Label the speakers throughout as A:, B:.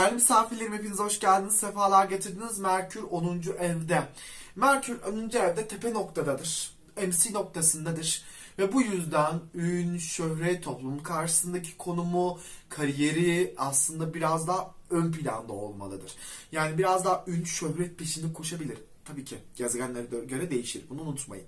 A: Değerli misafirlerim hepiniz hoş geldiniz. Sefalar getirdiniz. Merkür 10. evde. Merkür 10. evde tepe noktadadır. MC noktasındadır. Ve bu yüzden ün, şöhret, toplumun karşısındaki konumu, kariyeri aslında biraz daha ön planda olmalıdır. Yani biraz daha ün, şöhret peşinde koşabilir. Tabii ki gezegenlere göre değişir. Bunu unutmayın.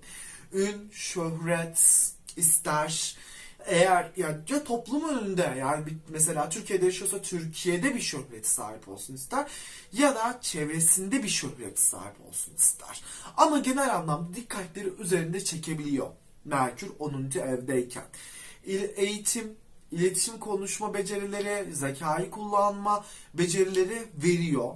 A: Ün, şöhret ister eğer yani ya toplum önünde yani bir, mesela Türkiye'de yaşıyorsa Türkiye'de bir şöhret sahip olsun ister ya da çevresinde bir şöhret sahip olsun ister. Ama genel anlamda dikkatleri üzerinde çekebiliyor Merkür 10. evdeyken. İl- Eğitim, iletişim konuşma becerileri, zekayı kullanma becerileri veriyor.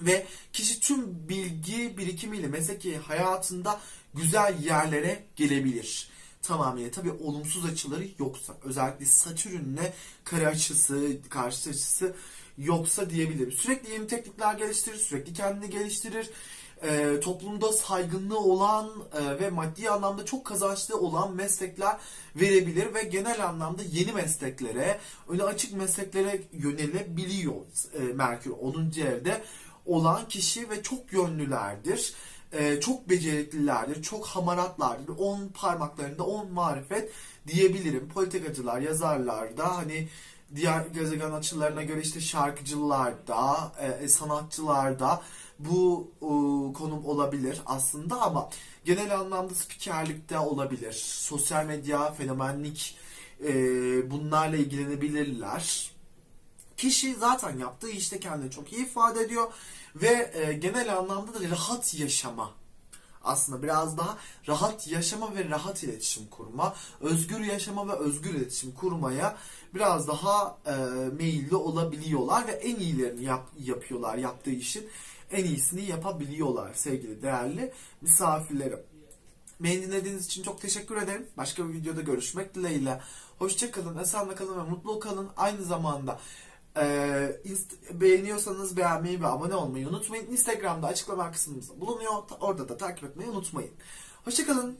A: Ve kişi tüm bilgi birikimiyle mesleki hayatında güzel yerlere gelebilir. Tamamıyla tabii olumsuz açıları yoksa özellikle Satürn'le kare açısı, karşı açısı yoksa diyebilirim. Sürekli yeni teknikler geliştirir, sürekli kendini geliştirir. Ee, toplumda saygınlığı olan e, ve maddi anlamda çok kazançlı olan meslekler verebilir ve genel anlamda yeni mesleklere, öne açık mesleklere yönelebiliyor e, Merkür 10. evde olan kişi ve çok yönlülerdir. Ee, çok beceriklilerdir, çok hamaratlardır. 10 parmaklarında 10 marifet diyebilirim. Politikacılar, yazarlar da hani diğer gezegen açılarına göre işte şarkıcılar da, e, sanatçılar da bu e, konum olabilir aslında ama genel anlamda spikerlikte olabilir. Sosyal medya, fenomenlik e, bunlarla ilgilenebilirler. Kişi zaten yaptığı işte kendini çok iyi ifade ediyor ve e, genel anlamda da rahat yaşama aslında biraz daha rahat yaşama ve rahat iletişim kurma, özgür yaşama ve özgür iletişim kurmaya biraz daha e, meyilli olabiliyorlar ve en iyilerini yap, yapıyorlar yaptığı işin en iyisini yapabiliyorlar sevgili değerli misafirlerim. Beni dinlediğiniz için çok teşekkür ederim. Başka bir videoda görüşmek dileğiyle. Hoşçakalın, esenle kalın ve mutlu kalın. Aynı zamanda e, inst- beğeniyorsanız beğenmeyi ve abone olmayı unutmayın. Instagram'da açıklama kısmımızda bulunuyor. Orada da takip etmeyi unutmayın. Hoşçakalın.